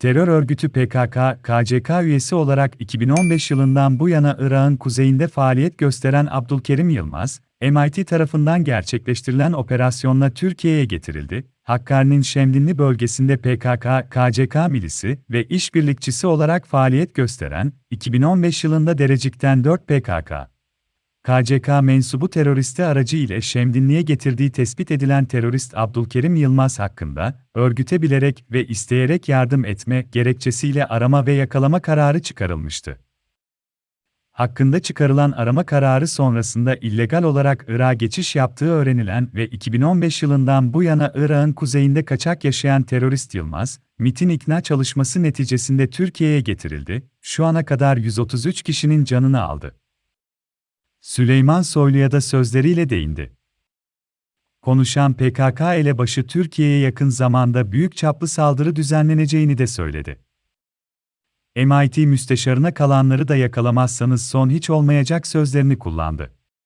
Terör örgütü PKK, KCK üyesi olarak 2015 yılından bu yana Irak'ın kuzeyinde faaliyet gösteren Abdülkerim Yılmaz, MIT tarafından gerçekleştirilen operasyonla Türkiye'ye getirildi. Hakkari'nin Şemdinli bölgesinde PKK, KCK milisi ve işbirlikçisi olarak faaliyet gösteren, 2015 yılında Derecik'ten 4 PKK, KCK mensubu teröristi aracı ile Şemdinli'ye getirdiği tespit edilen terörist Abdülkerim Yılmaz hakkında, örgüte bilerek ve isteyerek yardım etme gerekçesiyle arama ve yakalama kararı çıkarılmıştı. Hakkında çıkarılan arama kararı sonrasında illegal olarak Irak'a geçiş yaptığı öğrenilen ve 2015 yılından bu yana Irak'ın kuzeyinde kaçak yaşayan terörist Yılmaz, MIT'in ikna çalışması neticesinde Türkiye'ye getirildi, şu ana kadar 133 kişinin canını aldı. Süleyman Soylu'ya da sözleriyle değindi. Konuşan PKK elebaşı Türkiye'ye yakın zamanda büyük çaplı saldırı düzenleneceğini de söyledi. MIT müsteşarına kalanları da yakalamazsanız son hiç olmayacak sözlerini kullandı.